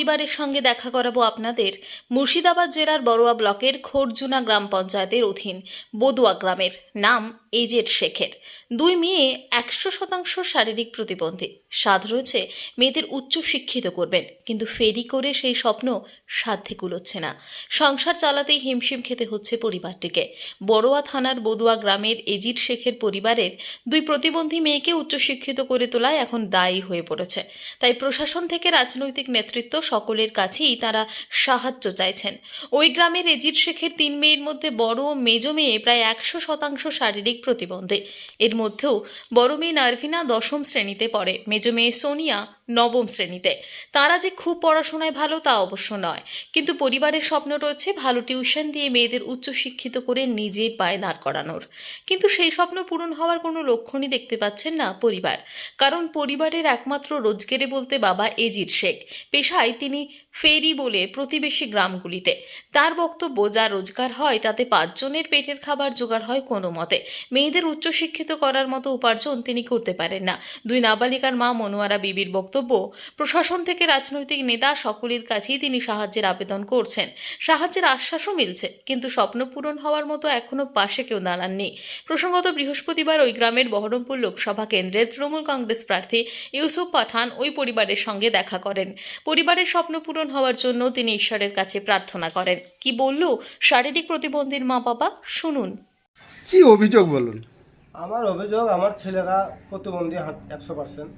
পরিবারের সঙ্গে দেখা করাবো আপনাদের মুর্শিদাবাদ জেলার বড়ুয়া ব্লকের খোরজুনা গ্রাম পঞ্চায়েতের অধীন বদুয়া গ্রামের। নাম এজেড শেখের। দুই মেয়ে একশো শতাংশ শারীরিক প্রতিবন্ধী। সাধ রয়েছে মেয়েদের উচ্চ শিক্ষিত করবেন, কিন্তু ফেরি করে সেই স্বপ্ন সাধ্যে কুলোচ্ছে না। সংসার চালাতেই হিমশিম খেতে হচ্ছে পরিবারটিকে। বড়োয়া থানার বদুয়া গ্রামের এজিড শেখের পরিবারের দুই প্রতিবন্ধী মেয়েকে উচ্চশিক্ষিত করে তোলায় এখন দায়ী হয়ে পড়েছে। তাই প্রশাসন থেকে রাজনৈতিক নেতৃত্ব সকলের কাছেই তারা সাহায্য চাইছেন। ওই গ্রামের এজিদ শেখের তিন মেয়ের মধ্যে বড় মেজ মেয়ে প্রায় একশো শতাংশ শারীরিক প্রতিবন্ধী। এর মধ্যেও বড় মেয়ে নার্ভিনা দশম শ্রেণীতে পড়ে। মেজ মেয়ে সোনিয়া নবম শ্রেণীতে। তারা যে খুব পড়াশোনায় ভালো তা অবশ্য নয়। কিন্তু পরিবারের স্বপ্ন রয়েছে ভালো টিউশন দিয়ে মেয়েদের উচ্চশিক্ষিত করে নিজের পায়ে দাঁড় করানোর। কিন্তু সেই স্বপ্ন পূরণ হওয়ার কোনো লক্ষণই দেখতে পাচ্ছেন না পরিবার। কারণ পরিবারের একমাত্র রোজগেরে বলতে বাবা এজিদ শেখ। পেশায় তিনি ফেরি বলে প্রতিবেশী গ্রামগুলিতে। তার বক্তব্য, যা রোজগার হয়, তাতে পাঁচজনের পেটের খাবার জোগাড় হয় কোনো মতে। মেয়েদের উচ্চশিক্ষিত করার মতো উপার্জন তিনি করতে পারেন না। দুই নাবালিকার মা মনোয়ারা বিবির বক্তব্য প্রশাসন থেকে রাজনৈতিক নেতা সকলের কাছেই তিনি সাহায্যের আবেদন করছেন। সাহায্যের আশ্বাসও মিলছে কিন্তু স্বপ্ন পূরণ হওয়ার মতো এখনও পাশে কেউ দাঁড়াননি। প্রসঙ্গত বৃহস্পতিবার ওই গ্রামের বহরমপুর লোকসভা কেন্দ্রের তৃণমূল কংগ্রেস প্রার্থী ইউসুফ পাঠান ওই পরিবারের সঙ্গে দেখা করেন। পরিবারের স্বপ্ন পূরণ হওয়ার জন্য তিনি ঈশ্বরের কাছে প্রার্থনা করেন। কি বলল? শারীরিক প্রতিবন্ধীর মা বাবা? শুনুন। কি অভিযোগ বলুন? আমার অভিযোগ আমার ছেলেরা প্রতিবন্ধী একশো পার্সেন্ট।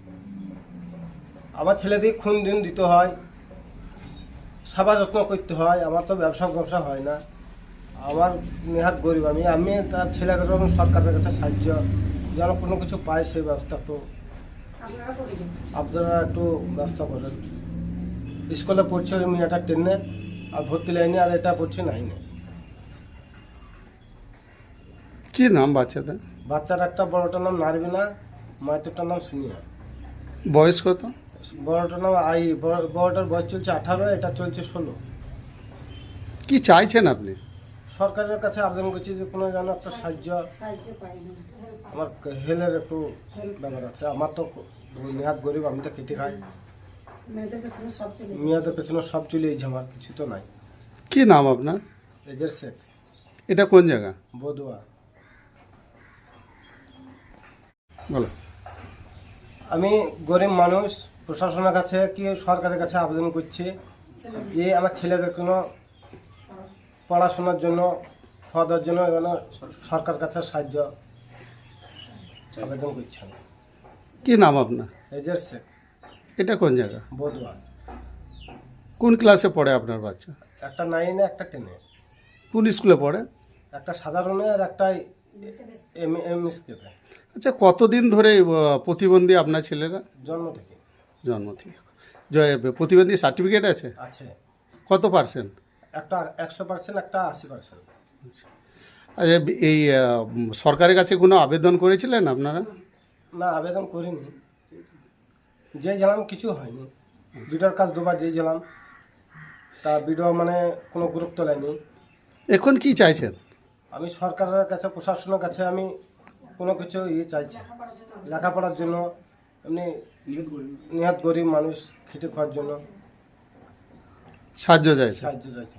আমার ছেলেদের খুন দিন দিতে হয় সেবা যত্ন করতে হয় আমার তো ব্যবসা ব্যবসা হয় না। আমার নেহাত গরিব আমি আমি তার ছেলেদেরও আমি সরকারের কাছে সাহায্য যেন কোনো কিছু পাই সেই ব্যবস্থা একটু আপনারা একটু ব্যবস্থা করেন। স্কুলে পড়ছে ওই মেয়েটা টেনে আর ভর্তি লাইনে আর এটা পড়ছে নাইনে। কি নাম বাচ্চাদের বাচ্চার একটা বড়টার নাম নারবিনা মাইতটার নাম সুনিয়া। বয়স কত? বড়টার নাম আই বড়- বড়টার বয়স চলছে আঠারো এটা চলছে ষোলো। কি চাইছেন আপনি? সরকারের কাছে আবেদন করছি যে কোনো যেন একটা সাহায্য আমার হেলের একটু ব্যাপার আছে। আমার তো নেহাত গরিব আমি তো খেটে খাই। মেয়েদের পেছনে সব চলে পেছনে সব চলে যাচ্ছে আমার কিছু তো নাই। কি নাম আপনার? এজের শেখ। এটা কোন জায়গা? বদুয়া। বলো। আমি গরিব মানুষ প্রশাসনের কাছে কি সরকারের কাছে আবেদন করছি যে আমার ছেলেদের কোনো পড়াশোনার জন্য খাওয়া দাওয়ার জন্য সরকার কাছে সাহায্য আবেদন করছেন কি নাম আপনার? এজের শেখ। এটা কোন জায়গা? বদুয়া কোন ক্লাসে পড়ে আপনার বাচ্চা? একটা নাইনে একটা টেনে কোন স্কুলে পড়ে? একটা সাধারণে আর একটা এম এম স্কেতে আচ্ছা কতদিন ধরে প্রতিবন্ধী আপনার ছেলেরা? জন্ম থেকে। জন্ম থেকে। জ- প্রতিবন্ধী সার্টিফিকেট আছে? আছে। কত পার্সেন্ট একটা একশো পার্সেন্ট একটা আশি পার্সেন্ট আচ্ছা এই সরকারের কাছে কোনো আবেদন করেছিলেন আপনারা? না আবেদন করিনি। যে গেলাম কিছু হয়নি। বিডোর কাজ দুবার যে গেলাম তা বিডো মানে কোনো গুরুত্ব নেয়নি এখন কি চাইছেন? আমি সরকারের কাছে প্রশাসনের কাছে আমি কোনো কিছু ইয়ে চাইছি। লেখাপড়ার জন্য এমনি নিহাত গরিব মানুষ খেটে খাওয়ার জন্য সাহায্য চাইছে। সাহায্য চাইছি।